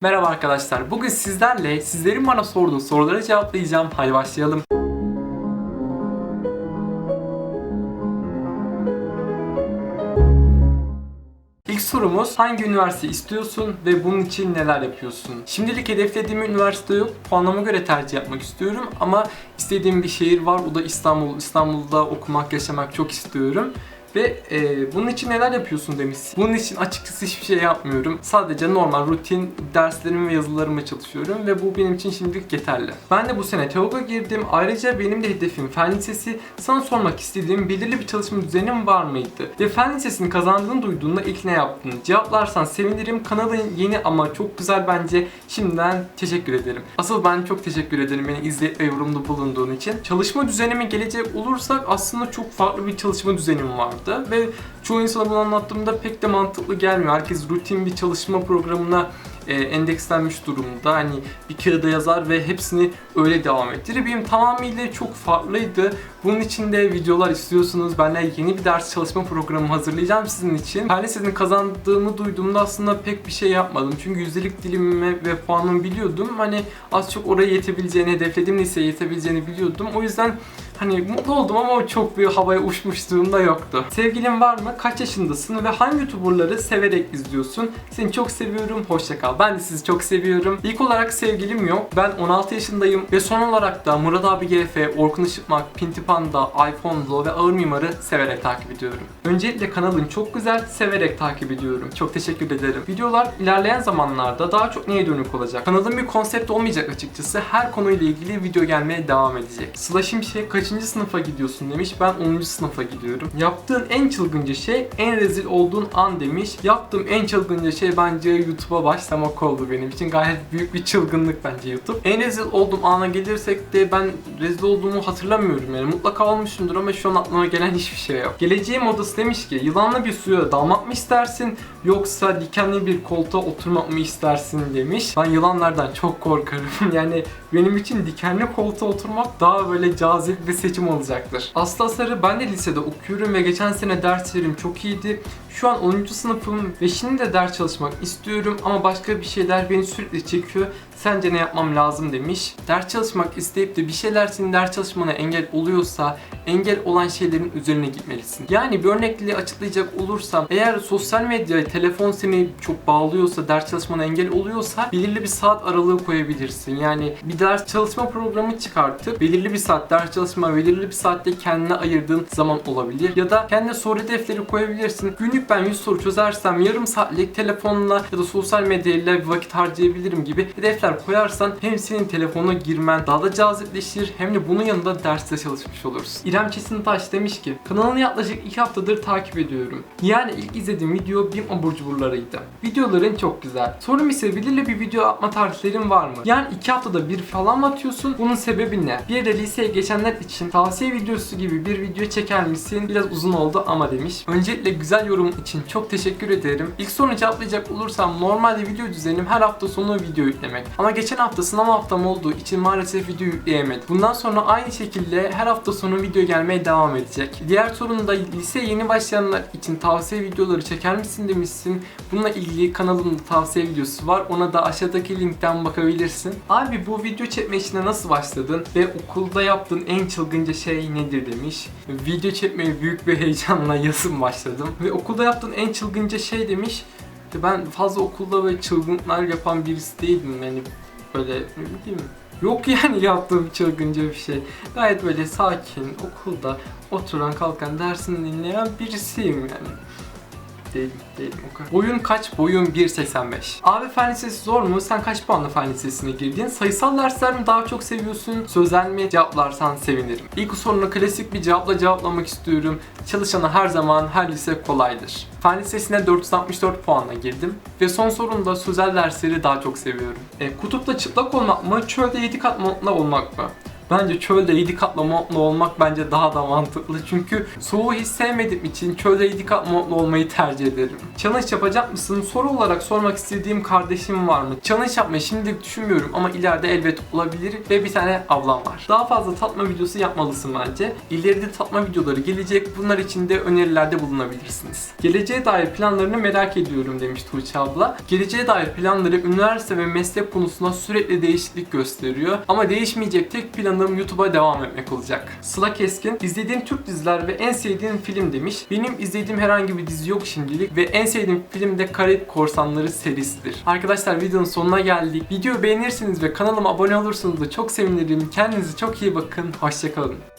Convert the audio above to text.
Merhaba arkadaşlar. Bugün sizlerle sizlerin bana sorduğu soruları cevaplayacağım. Hadi başlayalım. İlk sorumuz hangi üniversite istiyorsun ve bunun için neler yapıyorsun? Şimdilik hedeflediğim üniversite yok. Puanlama göre tercih yapmak istiyorum ama istediğim bir şehir var. O da İstanbul. İstanbul'da okumak, yaşamak çok istiyorum. Ve e, bunun için neler yapıyorsun demiş. Bunun için açıkçası hiçbir şey yapmıyorum. Sadece normal rutin derslerimi ve yazılarıma çalışıyorum ve bu benim için şimdilik yeterli. Ben de bu sene TEOG'a girdim. Ayrıca benim de hedefim Fen Lisesi. Sana sormak istediğim belirli bir çalışma düzenim var mıydı? Ve Fen Lisesi'ni kazandığını duyduğunda ilk ne yaptın? Cevaplarsan sevinirim. Kanalın yeni ama çok güzel bence. Şimdiden teşekkür ederim. Asıl ben çok teşekkür ederim beni izleyip ve yorumda bulunduğun için. Çalışma düzenime gelecek olursak aslında çok farklı bir çalışma düzenim vardı ve çoğu insana bunu anlattığımda pek de mantıklı gelmiyor. Herkes rutin bir çalışma programına e, endekslenmiş durumda. Hani bir kağıda yazar ve hepsini öyle devam ettirir. Benim tamamıyla çok farklıydı. Bunun için de videolar istiyorsunuz. Ben de yeni bir ders çalışma programı hazırlayacağım sizin için. Her sizin kazandığımı duyduğumda aslında pek bir şey yapmadım. Çünkü yüzdelik dilimimi ve puanımı biliyordum. Hani az çok oraya yetebileceğini, hedeflediğim liseye yetebileceğini biliyordum. O yüzden Hani mutlu oldum ama çok bir havaya uçmuşluğum da yoktu. Sevgilin var mı? Kaç yaşındasın? Ve hangi YouTuber'ları severek izliyorsun? Seni çok seviyorum. Hoşça kal. Ben de sizi çok seviyorum. İlk olarak sevgilim yok. Ben 16 yaşındayım ve son olarak da Murat abi GF, Orkun Işıtmak, Pinti Panda, iPhone ve Ağır Mimar'ı severek takip ediyorum. Öncelikle kanalın çok güzel, severek takip ediyorum. Çok teşekkür ederim. Videolar ilerleyen zamanlarda daha çok neye dönük olacak? Kanalın bir konsept olmayacak açıkçası. Her konuyla ilgili video gelmeye devam edecek. Sıla Şimşek kaçıncı sınıfa gidiyorsun demiş. Ben 10. sınıfa gidiyorum. Yaptığın en çılgınca şey en rezil olduğun an demiş. Yaptığım en çılgınca şey bence YouTube'a başlamak oldu benim için. Gayet büyük bir çılgınlık bence YouTube. En rezil olduğum ana gelirsek de ben rezil olduğumu hatırlamıyorum yani. Mutlaka olmuşumdur ama şu an aklıma gelen hiçbir şey yok. Geleceğim odası demiş ki yılanlı bir suya dalmak mı istersin yoksa dikenli bir koltuğa oturmak mı istersin demiş. Ben yılanlardan çok korkarım. yani benim için dikenli koltuğa oturmak daha böyle cazip bir seçim olacaktır. Aslı Sarı ben de lisede okuyorum ve geçen sene derslerim çok iyiydi. Şu an 10. sınıfım ve şimdi de ders çalışmak istiyorum ama başka bir şeyler beni sürekli çekiyor. Sence ne yapmam lazım demiş. Ders çalışmak isteyip de bir şeyler senin ders çalışmana engel oluyorsa engel olan şeylerin üzerine gitmelisin. Yani bir örnekle açıklayacak olursam eğer sosyal medya, telefon seni çok bağlıyorsa, ders çalışmana engel oluyorsa belirli bir saat aralığı koyabilirsin. Yani bir ders çalışma programı çıkartıp belirli bir saat ders çalışma, belirli bir saatte kendine ayırdığın zaman olabilir. Ya da kendine soru hedefleri koyabilirsin. Günlük ben 100 soru çözersem yarım saatlik telefonla ya da sosyal medyayla bir vakit harcayabilirim gibi hedefler koyarsan hem senin telefonuna girmen daha da cazipleşir hem de bunun yanında derste çalışmış olursun. Çetintaş demiş ki kanalını yaklaşık 2 haftadır takip ediyorum. Yani ilk izlediğim video BİM abur cuburlarıydı. Videoların çok güzel. Sorum ise belirli bir video atma tarihlerin var mı? Yani 2 haftada bir falan mı atıyorsun? Bunun sebebi ne? Bir de liseye geçenler için tavsiye videosu gibi bir video çeker misin? Biraz uzun oldu ama demiş. Öncelikle güzel yorum için çok teşekkür ederim. İlk sorunu cevaplayacak olursam normalde video düzenim her hafta sonu video yüklemek. Ama geçen hafta sınav haftam olduğu için maalesef video yükleyemedim. Bundan sonra aynı şekilde her hafta sonu video gelmeye devam edecek. Diğer sorun da liseye yeni başlayanlar için tavsiye videoları çeker misin demişsin. Bununla ilgili kanalımda tavsiye videosu var. Ona da aşağıdaki linkten bakabilirsin. Abi bu video çekme işine nasıl başladın ve okulda yaptığın en çılgınca şey nedir demiş. Video çekmeye büyük bir heyecanla yazın başladım. Ve okulda yaptığın en çılgınca şey demiş. Ben fazla okulda böyle çılgınlıklar yapan birisi değildim yani böyle ne bileyim Yok yani yaptığım çılgınca bir şey. Gayet böyle sakin, okulda oturan kalkan dersini dinleyen birisiyim yani. Değilim, değilim o kadar. Boyun kaç? Boyun 1.85. Abi fen lisesi zor mu? Sen kaç puanla fen lisesine girdin? Sayısal dersler mi daha çok seviyorsun? Sözel mi? Cevaplarsan sevinirim. İlk sorunu klasik bir cevapla cevaplamak istiyorum. Çalışana her zaman her lise kolaydır. Fen lisesine 464 puanla girdim. Ve son sorunda sözel dersleri daha çok seviyorum. E, kutupta çıplak olmak mı? Çölde 7 kat montla olmak mı? Bence çölde 7 katlı montlu olmak bence daha da mantıklı. Çünkü soğuğu hiç sevmediğim için çölde 7 katlı montlu olmayı tercih ederim. Challenge yapacak mısın? Soru olarak sormak istediğim kardeşim var mı? Challenge yapmayı şimdilik düşünmüyorum ama ileride elbet olabilir ve bir tane ablam var. Daha fazla tatma videosu yapmalısın bence. İleride tatma videoları gelecek. Bunlar için de önerilerde bulunabilirsiniz. Geleceğe dair planlarını merak ediyorum demiş Tuğçe abla. Geleceğe dair planları üniversite ve meslek konusunda sürekli değişiklik gösteriyor. Ama değişmeyecek tek planım YouTube'a devam etmek olacak. Sıla Keskin, izlediğin Türk diziler ve en sevdiğin film demiş. Benim izlediğim herhangi bir dizi yok şimdilik ve en sevdiğim film de Karayip Korsanları serisidir. Arkadaşlar videonun sonuna geldik. Videoyu beğenirseniz ve kanalıma abone olursanız da çok sevinirim. Kendinize çok iyi bakın. Hoşçakalın.